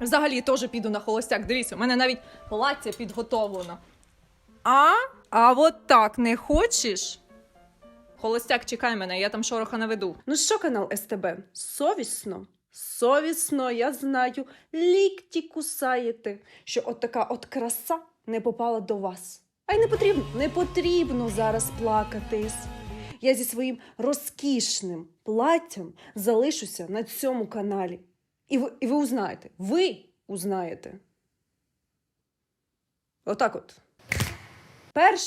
Взагалі теж піду на холостяк. Дивіться, у мене навіть плаття підготовлено. А? А от так не хочеш? Холостяк, чекай мене, я там шороха наведу. Ну що, канал СТБ? Совісно? Совісно, я знаю, лікті кусаєте, що от така от краса не попала до вас. А й не потрібно, не потрібно зараз плакатись. Я зі своїм розкішним платтям залишуся на цьому каналі. І ви, і ви узнаєте, ви узнаєте. Отак от.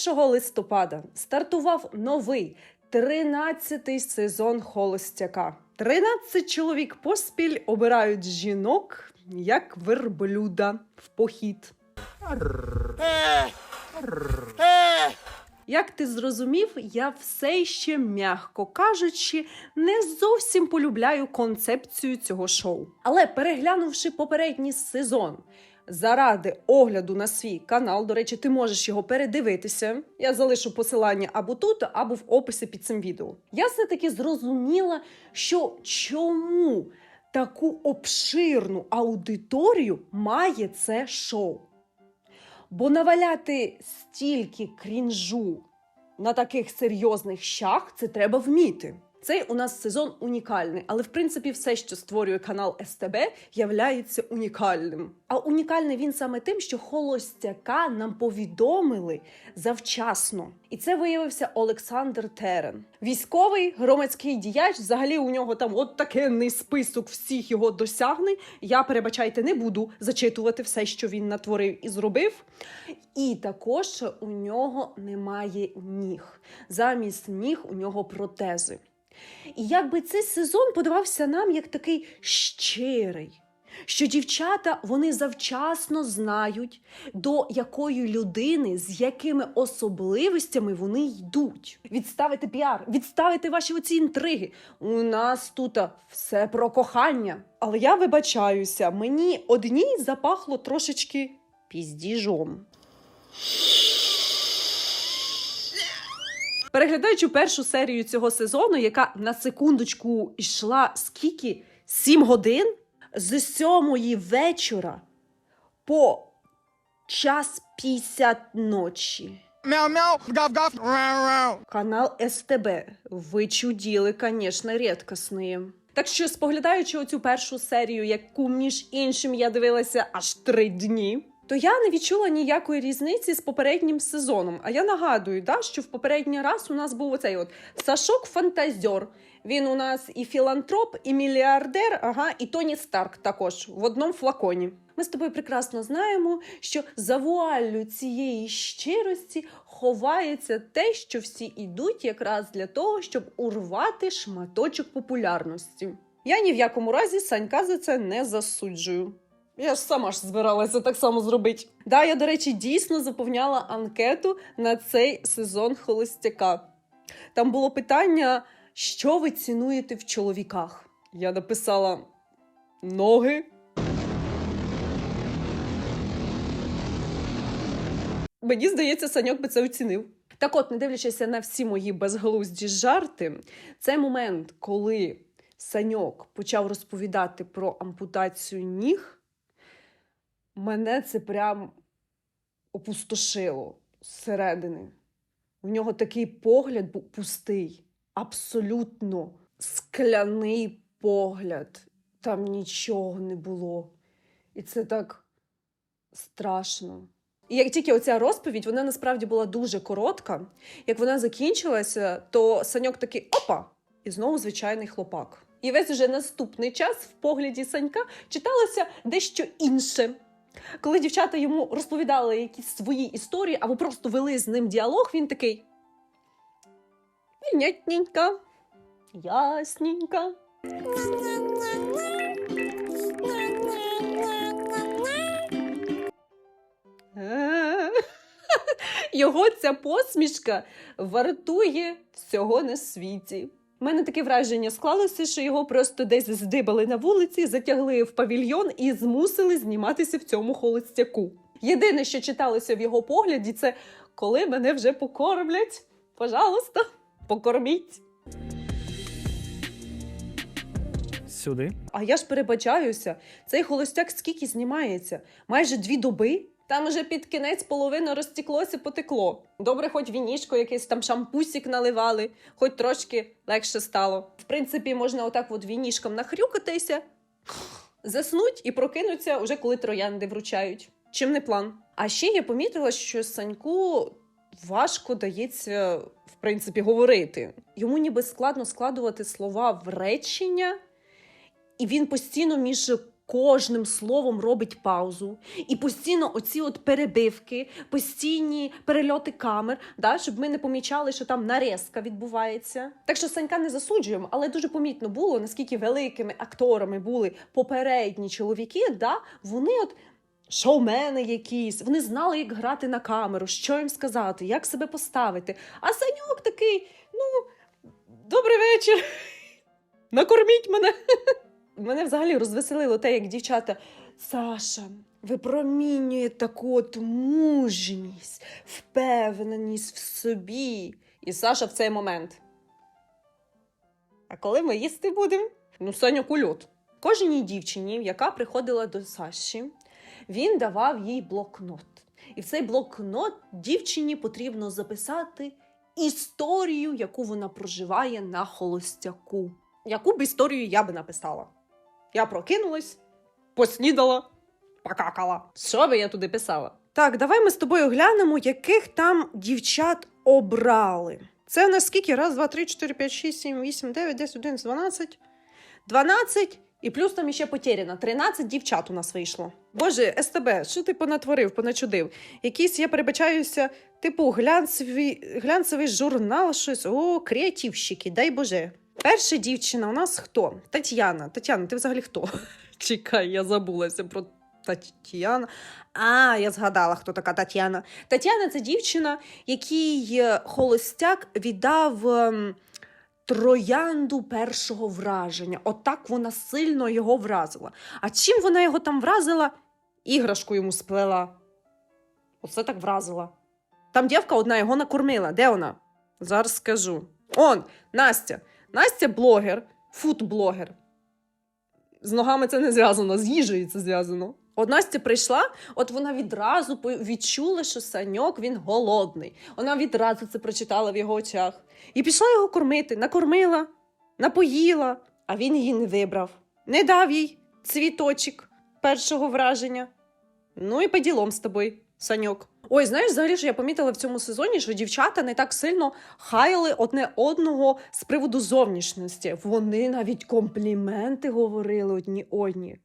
1 листопада стартував новий 13-й сезон Холостяка. 13 чоловік поспіль обирають жінок як верблюда в похід. Як ти зрозумів, я все ще, м'яко кажучи, не зовсім полюбляю концепцію цього шоу. Але переглянувши попередній сезон, заради огляду на свій канал, до речі, ти можеш його передивитися. Я залишу посилання або тут, або в описі під цим відео. Я все-таки зрозуміла, що чому таку обширну аудиторію має це шоу. Бо наваляти стільки крінжу на таких серйозних щах це треба вміти. Цей у нас сезон унікальний, але в принципі все, що створює канал СТБ, являється унікальним. А унікальний він саме тим, що холостяка нам повідомили завчасно. І це виявився Олександр Терен. Військовий громадський діяч. Взагалі у нього там от такенний список всіх його досягнень. Я перебачайте, не буду зачитувати все, що він натворив і зробив. І також у нього немає ніг. Замість ніг у нього протези. І якби цей сезон подавався нам як такий щирий, що дівчата вони завчасно знають, до якої людини, з якими особливостями вони йдуть. Відставити піар, відставити ваші оці інтриги. У нас тут все про кохання. Але я вибачаюся, мені одній запахло трошечки піздіжом. Переглядаючи першу серію цього сезону, яка на секундочку йшла скільки? Сім годин з сьомої вечора по час 50 ночі. Gaf, meow meow. Канал СТБ. Ви чуділи, звісно, рідкісні. Так що, споглядаючи оцю першу серію, яку між іншим я дивилася аж три дні, то я не відчула ніякої різниці з попереднім сезоном. А я нагадую, да, що в попередній раз у нас був оцей от Сашок Фантазьор. Він у нас і філантроп, і мільярдер, ага, і Тоні Старк також в одному флаконі. Ми з тобою прекрасно знаємо, що за вуаллю цієї щирості ховається те, що всі ідуть якраз для того, щоб урвати шматочок популярності. Я ні в якому разі Санька за це не засуджую. Я ж сама ж збиралася так само зробити. Да, я, до речі, дійсно заповняла анкету на цей сезон холостяка. Там було питання, що ви цінуєте в чоловіках. Я написала ноги. Мені здається, Саньок би це оцінив. Так от, не дивлячись на всі мої безглузді жарти, це момент, коли Саньок почав розповідати про ампутацію ніг, мене це прям опустошило зсередини. В нього такий погляд був пустий, абсолютно скляний погляд. Там нічого не було. І це так страшно. І як тільки оця розповідь, вона насправді була дуже коротка. Як вона закінчилася, то Саньок такий опа! І знову звичайний хлопак. І весь уже наступний час в погляді Санька читалося дещо інше. Коли дівчата йому розповідали якісь свої історії або просто вели з ним діалог, він такий. Понятненько, ясненько. Е. Його ця посмішка вартує всього на світі. У мене таке враження склалося, що його просто десь здибали на вулиці, затягли в павільйон і змусили зніматися в цьому холостяку. Єдине, що читалося в його погляді, це коли мене вже покормлять. Пожалуйста, покорміть. сюди. А я ж перебачаюся, цей холостяк скільки знімається? Майже дві доби? Там вже під кінець половина розтіклося, потекло. Добре, хоч вінішко якийсь там шампусік наливали, хоч трошки легше стало. В принципі, можна отак от вінішком нахрюкатися, заснуть і прокинуться уже коли троянди вручають. Чим не план? А ще я помітила, що Саньку важко дається, в принципі, говорити. Йому ніби складно складувати слова в речення, і він постійно між кожним словом робить паузу. І постійно оці от перебивки, постійні перельоти камер, да, щоб ми не помічали, що там нарізка відбувається. Так що Санька не засуджуємо, але дуже помітно було, наскільки великими акторами були попередні чоловіки, да, вони от. Шоумени якісь, вони знали, як грати на камеру, що їм сказати, як себе поставити. А Саньок такий: ну, добрий вечір. Накорміть мене. Мене взагалі розвеселило те, як дівчата. Саша випромінює таку от мужність, впевненість в собі. І Саша в цей момент. А коли ми їсти будемо? Ну, Саня кульот. Кожній дівчині, яка приходила до Саші, він давав їй блокнот. І в цей блокнот дівчині потрібно записати історію, яку вона проживає на холостяку. Яку б історію я би написала? Я прокинулась, поснідала, покакала. Що би я туди писала? Так, давай ми з тобою глянемо, яких там дівчат обрали. Це наскільки? Раз, два, три, чотири, п'ять, шість, сім, вісім, дев'ять, десять, одинадцять, дванадцять. Дванадцять. І плюс там іще потеряно. 13 дівчат у нас вийшло. Боже, СТБ, що ти понатворив, поначудив? Якийсь, я перебачаюся, типу, глянцевий, глянцевий журнал, щось. О, креативщики, дай Боже. Перша дівчина у нас хто? Тетяна. Тетяна, ти взагалі хто? Чекай, я забулася про Тетяна. А, я згадала, хто така Тетяна. Тетяна це дівчина, якій е, холостяк віддав. ем, Троянду першого враження. Отак вона сильно його вразила. А чим вона його там вразила? Іграшку йому сплела. Оце так вразила. Там дівка одна його накормила. Де вона? Зараз скажу. Он, Настя. Настя блогер, фудблогер. З ногами це не зв'язано, з їжею це зв'язано. От Настя прийшла, от вона відразу відчула, що Саньок він голодний. Вона відразу це прочитала в його очах. І пішла його кормити, накормила, напоїла, а він її не вибрав. Не дав їй цвіточок першого враження. Ну і по ділом з тобою, Саньок. Ой, знаєш, взагалі що я помітила в цьому сезоні, що дівчата не так сильно хаяли одне одного з приводу зовнішності. Вони навіть компліменти говорили одні одні.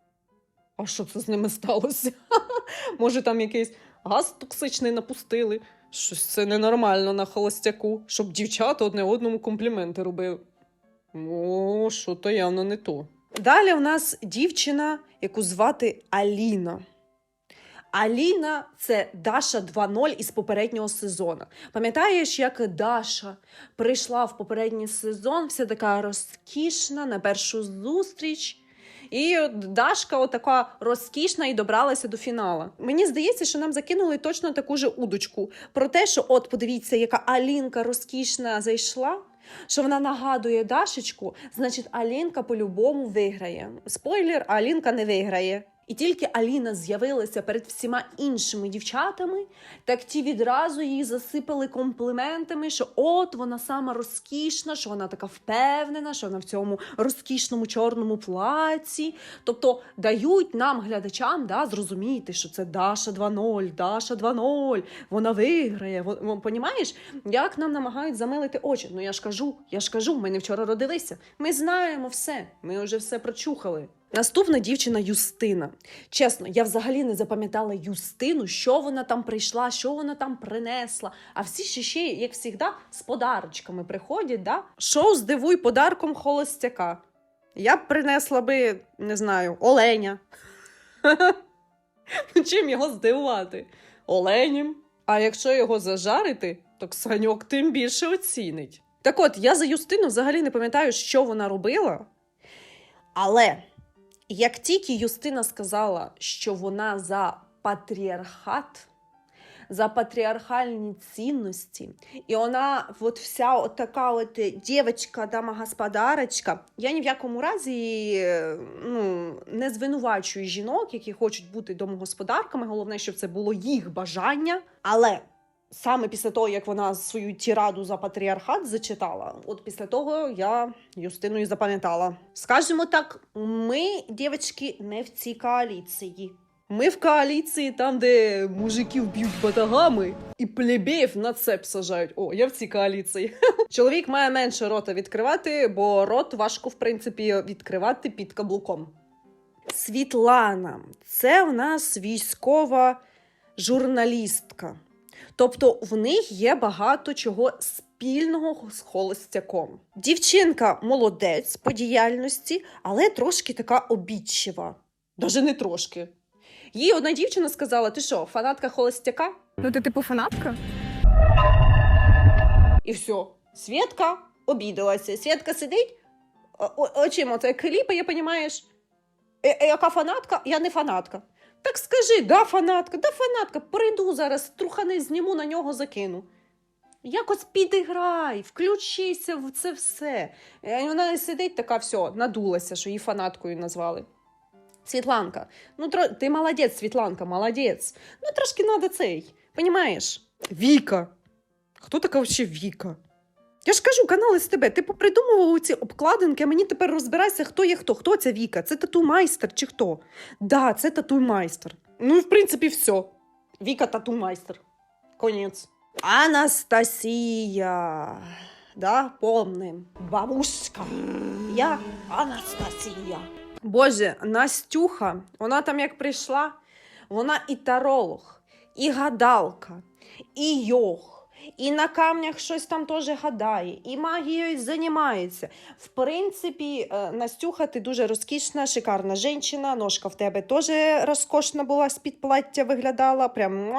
А що це з ними сталося? Може, там якийсь газ токсичний напустили? Щось це ненормально на холостяку, щоб дівчата одне одному компліменти робили. О, що то явно не то. Далі у нас дівчина, яку звати Аліна. Аліна це Даша 2.0 із попереднього сезону. Пам'ятаєш, як Даша прийшла в попередній сезон, вся така розкішна на першу зустріч. І Дашка, отака розкішна, і добралася до фіналу. Мені здається, що нам закинули точно таку же удочку про те, що от подивіться, яка Алінка розкішна зайшла. Що вона нагадує Дашечку, значить, Алінка по-любому виграє. Спойлер, Алінка не виграє. І тільки Аліна з'явилася перед всіма іншими дівчатами, так ті відразу її засипали компліментами, що от вона сама розкішна, що вона така впевнена, що вона в цьому розкішному чорному плаці. Тобто дають нам, глядачам, да, зрозуміти, що це Даша 2.0, Даша 2.0, вона виграє. Вон- Понімаєш, як нам намагають замилити очі? Ну я ж кажу, я ж кажу, ми не вчора родилися. Ми знаємо все, ми вже все прочухали. Наступна дівчина Юстина. Чесно, я взагалі не запам'ятала Юстину, що вона там прийшла, що вона там принесла. А всі ще ще, як завжди, з подарочками приходять. Да? Шоу здивуй подарком холостяка. Я б принесла би, не знаю, оленя. Чим його здивувати? Оленем. А якщо його зажарити, то Ксаньок тим більше оцінить. Так от, я за Юстину взагалі не пам'ятаю, що вона робила. Але як тільки Юстина сказала, що вона за патріархат, за патріархальні цінності. І вона, от вся така от дівчинка, дама-господарочка. Я ні в якому разі е, ну, не звинувачую жінок, які хочуть бути домогосподарками. Головне, щоб це було їх бажання. Але саме після того, як вона свою тіраду за патріархат зачитала, от після того я Юстину і запам'ятала. Скажімо так, ми, дівчатки, не в цій коаліції. Ми в коаліції там, де мужиків б'ють батагами і плебеїв на цеп сажають. О, я в цій коаліції. Чоловік має менше рота відкривати, бо рот важко, в принципі, відкривати під каблуком. Світлана, це в нас військова журналістка. Тобто в них є багато чого спільного з холостяком. Дівчинка молодець по діяльності, але трошки така обідчива. Даже не трошки. Їй одна дівчина сказала: ти що, фанатка холостяка? Ну, ти типу фанатка? І все. Свєтка обідалася. Свєтка сидить, очима це кліпає, понімаєш? Е, яка фанатка? Я не фанатка. Так скажи, да, фанатка, да, фанатка, прийду зараз, трухани зніму на нього закину. Якось підіграй, включися в це все. Е, Вона сидить така, все, надулася, що її фанаткою назвали. Світланка, ну тро... ти молодець, Світланка, молодець. Ну трошки треба цей, понімаєш? Віка. Хто така взагалі Віка? Я ж кажу, канал СТБ, ти попридумував ці обкладинки, а мені тепер розбирайся, хто є хто. Хто ця Віка? Це тату-майстер чи хто? Да, це тату-майстер. Ну, і в принципі, все. Віка тату-майстер. Конець. Анастасія. Да, помним. Бабушка. Я Анастасія. Боже, Настюха, вона там як прийшла, вона і таролог, і гадалка, і йог, і на камнях щось там теж гадає, і магією займається. В принципі, е, Настюха, ти дуже розкішна, шикарна жінка, ножка в тебе теж розкошна була, з-під плаття виглядала, прям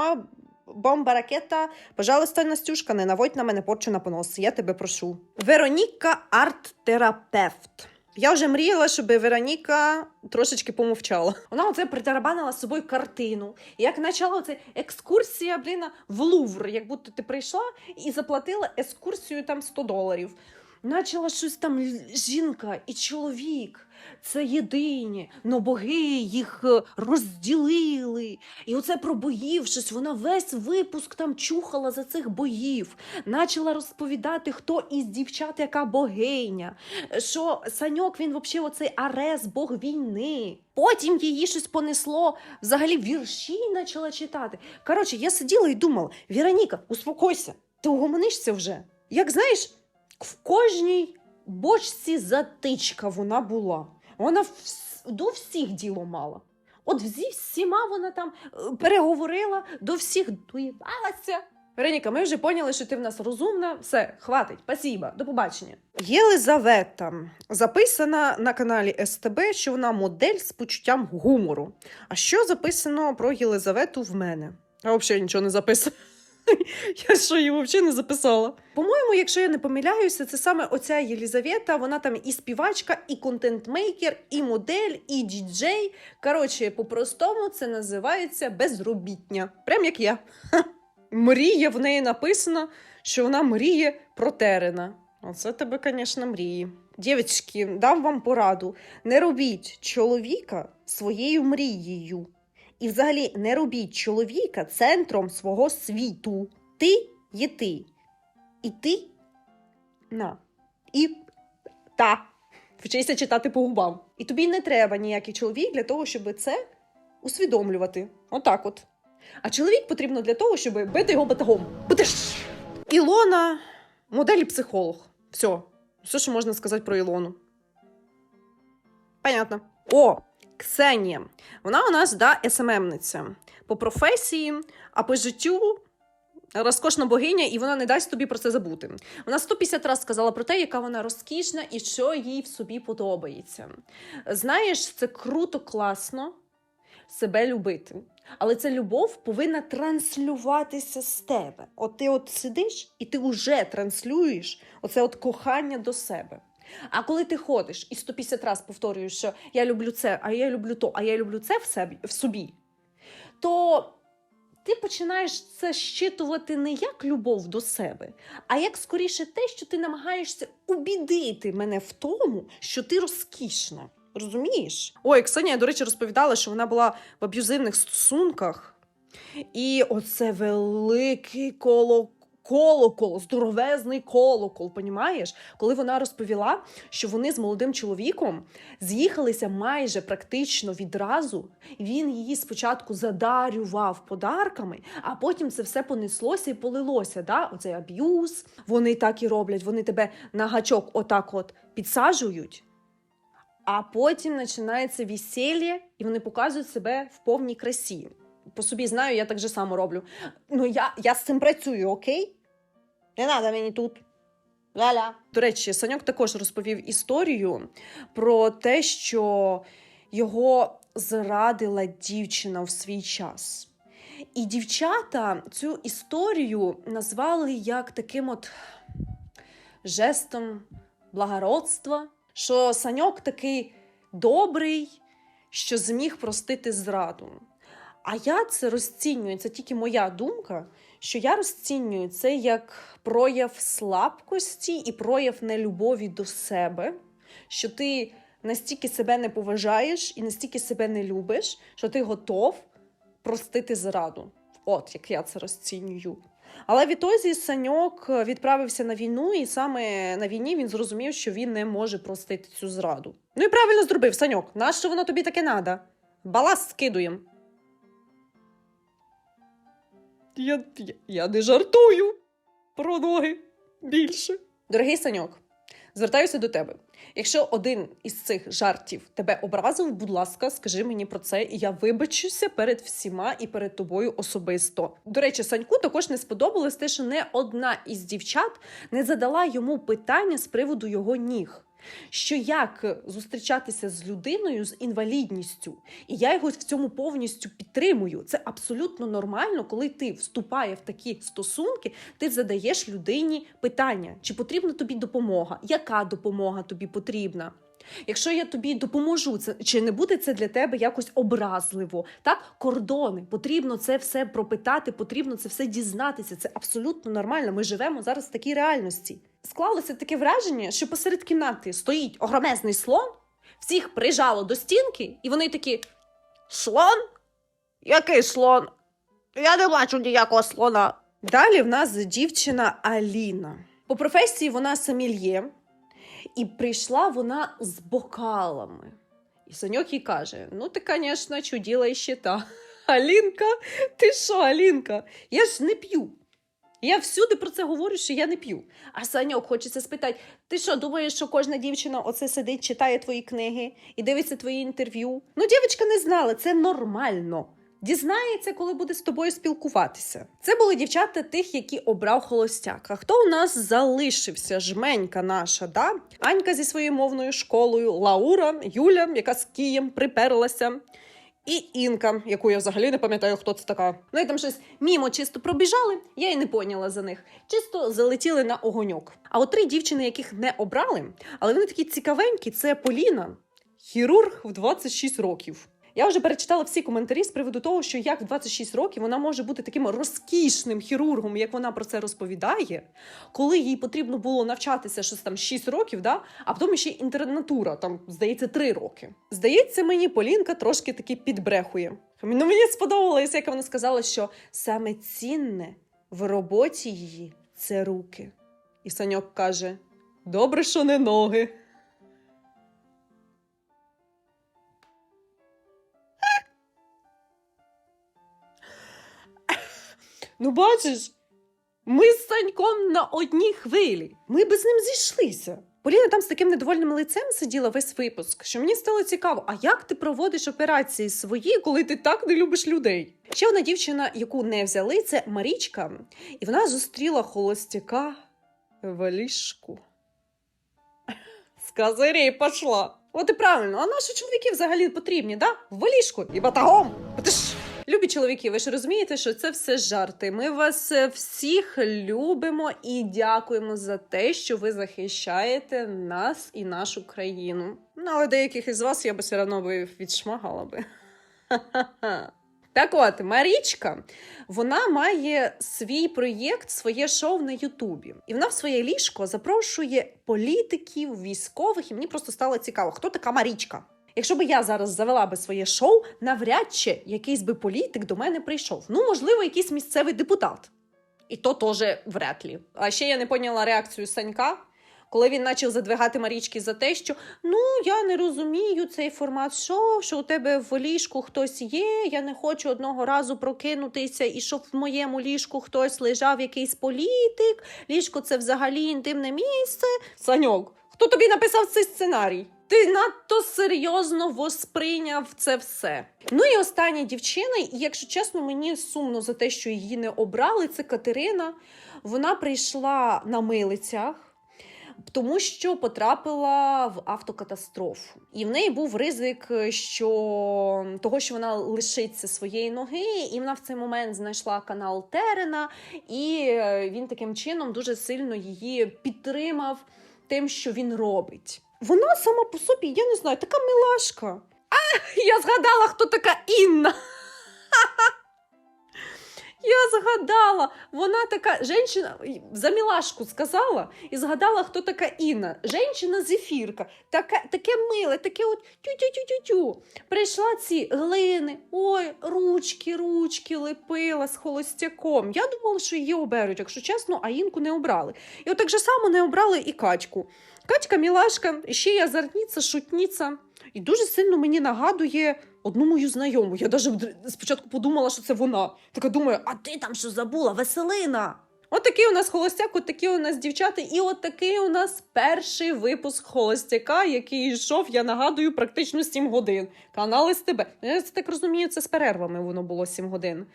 бомба ракета. Пожалуйста, Настюшка, не наводь на мене порчу на понос, я тебе прошу. Вероніка арт-терапевт. Я вже мріяла, щоб Вероніка трошечки помовчала. Вона оце притарабанила з собою картину. І як почала оце екскурсія, блін, в Лувр, як будто ти прийшла і заплатила екскурсію там 100 доларів. Начала щось там жінка і чоловік. Це єдині, но боги їх е, розділили. І оце про боїв щось. Вона весь випуск там чухала за цих боїв. Начала розповідати, хто із дівчат яка богиня що Саньок він взагалі оцей Арес, Бог війни. Потім її щось понесло, взагалі вірші почала читати. Коротше, я сиділа і думала: Віроніка, успокойся, ти угомонишся вже. Як знаєш, в кожній бочці затичка вона була. Вона до всіх діло мала. От зі всіма вона там е, переговорила, до всіх доїбалася. Вероніка, ми вже поняли, що ти в нас розумна. Все, хватить, спасибо, до побачення. Єлизавета записана на каналі СТБ, що вона модель з почуттям гумору. А що записано про Єлизавету в мене? А взагалі нічого не записано. Я що її взагалі не записала. По-моєму, якщо я не помиляюся, це саме оця Єлізавета. Вона там і співачка, і контент-мейкер, і модель, і діджей. Коротше, по-простому це називається безробітня. Прям як я. Мрія в неї написано, що вона мріє про терена. Оце тебе, звісно, мрії. Дівчатки, дам вам пораду: не робіть чоловіка своєю мрією. І взагалі не робіть чоловіка центром свого світу. Ти є ти. І ти на. І та. Вчися читати по губам. І тобі не треба ніякий чоловік для того, щоб це усвідомлювати. Отак от. А чоловік потрібно для того, щоб бити його батагом. Будеш! Ілона модель і психолог. Все. Все, що можна сказати про Ілону. Понятно. О, Ксенія. Вона у нас да, СММниця. По професії, а по життю розкошна богиня, і вона не дасть тобі про це забути. Вона 150 разів сказала про те, яка вона розкішна і що їй в собі подобається. Знаєш, це круто, класно себе любити. Але ця любов повинна транслюватися з тебе. От ти от сидиш і ти вже транслюєш оце от кохання до себе. А коли ти ходиш і 150 разів повторюєш, що я люблю це, а я люблю то, а я люблю це в, себе, в собі, то ти починаєш це щитувати не як любов до себе, а як скоріше те, що ти намагаєшся убідити мене в тому, що ти розкішна. Розумієш? Ой, Ксенія, до речі, розповідала, що вона була в аб'юзивних стосунках. І оце великий коло. Колокол, здоровезний колокол, понімаєш? Коли вона розповіла, що вони з молодим чоловіком з'їхалися майже практично відразу. Він її спочатку задарював подарками, а потім це все понеслося і полилося. Да? Оцей аб'юз. Вони так і роблять, вони тебе на гачок отак от підсаджують. А потім починається весілля, і вони показують себе в повній красі. По собі знаю, я так же само роблю. Ну, я, я з цим працюю, окей? Не треба мені тут. Ля-ля. До речі, Саньок також розповів історію про те, що його зрадила дівчина в свій час. І дівчата цю історію назвали як таким от жестом благородства, що Саньок такий добрий, що зміг простити зраду. А я це розцінюю, це тільки моя думка, що я розцінюю це як прояв слабкості і прояв нелюбові до себе, що ти настільки себе не поважаєш і настільки себе не любиш, що ти готов простити зраду. От як я це розцінюю. Але відтоді Саньок відправився на війну, і саме на війні він зрозумів, що він не може простити цю зраду. Ну і правильно зробив Саньок. Нащо воно тобі таке надо? Баласт скидуєм. Я, я, не жартую про ноги більше. Дорогий Саньок, звертаюся до тебе. Якщо один із цих жартів тебе образив, будь ласка, скажи мені про це, і я вибачуся перед всіма і перед тобою особисто. До речі, Саньку також не сподобалось те, що не одна із дівчат не задала йому питання з приводу його ніг. Що як зустрічатися з людиною з інвалідністю, і я його в цьому повністю підтримую. Це абсолютно нормально, коли ти вступає в такі стосунки, ти задаєш людині питання, чи потрібна тобі допомога, яка допомога тобі потрібна. Якщо я тобі допоможу, це чи не буде це для тебе якось образливо? Так, кордони потрібно це все пропитати, потрібно це все дізнатися. Це абсолютно нормально. Ми живемо зараз в такій реальності. Склалося таке враження, що посеред кімнати стоїть огромезний слон, всіх прижало до стінки, і вони такі: Слон? Який слон? Я не бачу ніякого слона. Далі в нас дівчина Аліна. По професії вона самільє, і прийшла вона з бокалами. І Саньок їй каже: Ну, ти, звісно, чуділа ще та. Алінка, ти що, Алінка? Я ж не п'ю. Я всюди про це говорю, що я не п'ю. А Саньок хочеться спитати: ти що, думаєш, що кожна дівчина оце сидить, читає твої книги і дивиться твої інтерв'ю? Ну, дівчинка не знала, це нормально. Дізнається, коли буде з тобою спілкуватися. Це були дівчата тих, які обрав холостяк. А хто у нас залишився? Жменька наша, да? Анька зі своєю мовною школою, Лаура, Юля, яка з Києм приперлася. І Інка, яку я взагалі не пам'ятаю, хто це така. Ну і там щось мімо чисто пробіжали, я й не поняла за них. Чисто залетіли на огоньок. А от три дівчини, яких не обрали, але вони такі цікавенькі, це Поліна, хірург в 26 років. Я вже перечитала всі коментарі з приводу того, що як в 26 років вона може бути таким розкішним хірургом, як вона про це розповідає, коли їй потрібно було навчатися щось там 6 років, да? а потім ще інтернатура, там, здається, 3 роки. Здається, мені Полінка трошки таки підбрехує. Ну, мені сподобалось, як вона сказала, що саме цінне в роботі її це руки. І Саньок каже: добре, що не ноги. Ну, бачиш, ми з Саньком на одній хвилі. Ми би з ним зійшлися. Поліна там з таким недовольним лицем сиділа весь випуск, що мені стало цікаво, а як ти проводиш операції свої, коли ти так не любиш людей? Ще одна дівчина, яку не взяли, це Марічка, і вона зустріла холостяка в. З козирей пішла. От і правильно, а наші чоловіки взагалі потрібні, да? В ліжку і батагом. Ти ж Любі чоловіки, ви ж розумієте, що це все жарти. Ми вас е, всіх любимо і дякуємо за те, що ви захищаєте нас і нашу країну. Ну, але деяких із вас я би все одно відшмагала би. Так от, Марічка, вона має свій проєкт, своє шоу на Ютубі. І вона в своє ліжко запрошує політиків, військових, і мені просто стало цікаво, хто така Марічка. Якщо би я зараз завела би своє шоу, навряд чи якийсь би політик до мене прийшов. Ну, можливо, якийсь місцевий депутат. І то теж вряд лі. А ще я не поняла реакцію Санька, коли він почав задвигати Марічки за те, що ну я не розумію цей формат шоу, що у тебе в ліжку хтось є. Я не хочу одного разу прокинутися, і щоб в моєму ліжку хтось лежав, якийсь політик. Ліжко це взагалі інтимне місце. Саньок, хто тобі написав цей сценарій? Ти надто серйозно восприйняв це все. Ну і остання дівчина, і якщо чесно, мені сумно за те, що її не обрали. Це Катерина. Вона прийшла на милицях. Тому що потрапила в автокатастрофу, і в неї був ризик, що того, що вона лишиться своєї ноги, і вона в цей момент знайшла канал Терена, і е, він таким чином дуже сильно її підтримав тим, що він робить. Вона сама по собі, я не знаю, така милашка. А, я згадала, хто така Інна. Я згадала, вона така женщина, за мілашку сказала і згадала, хто така Інна. Женщина зефірка, така, таке миле, таке от тю-тю-тю-тю-тю. Прийшла ці глини, ой, ручки, ручки лепила з холостяком. Я думала, що її оберуть, якщо чесно, а Інку не обрали. І от так же само не обрали і Катьку. Катька мілашка, ще й азартниця, шутниця. І дуже сильно мені нагадує одну мою знайому. Я навіть спочатку подумала, що це вона. Така думаю, а ти там що забула, Веселина? От такий у нас холостяк, от такі у нас дівчата, і от такий у нас перший випуск холостяка, який йшов, я нагадую, практично 7 годин. Канал СТБ. тебе. Я так розумію, це з перервами воно було 7 годин.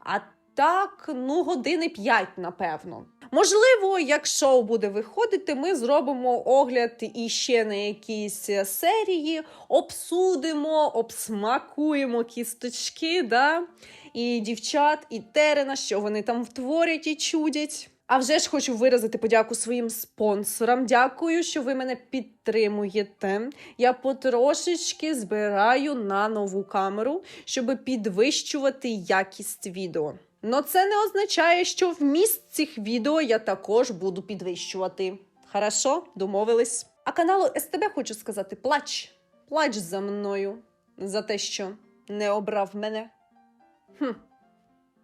А так, ну, години 5, напевно. Можливо, як шоу буде виходити, ми зробимо огляд іще на якісь серії, обсудимо, обсмакуємо кісточки, да? і дівчат, і терена, що вони там втворять і чудять. А вже ж хочу виразити подяку своїм спонсорам. Дякую, що ви мене підтримуєте. Я потрошечки збираю на нову камеру, щоб підвищувати якість відео. Но це не означає, що вміст цих відео я також буду підвищувати. Хорошо, домовились. А каналу СТБ хочу сказати: плач, плач за мною за те, що не обрав мене. Хм.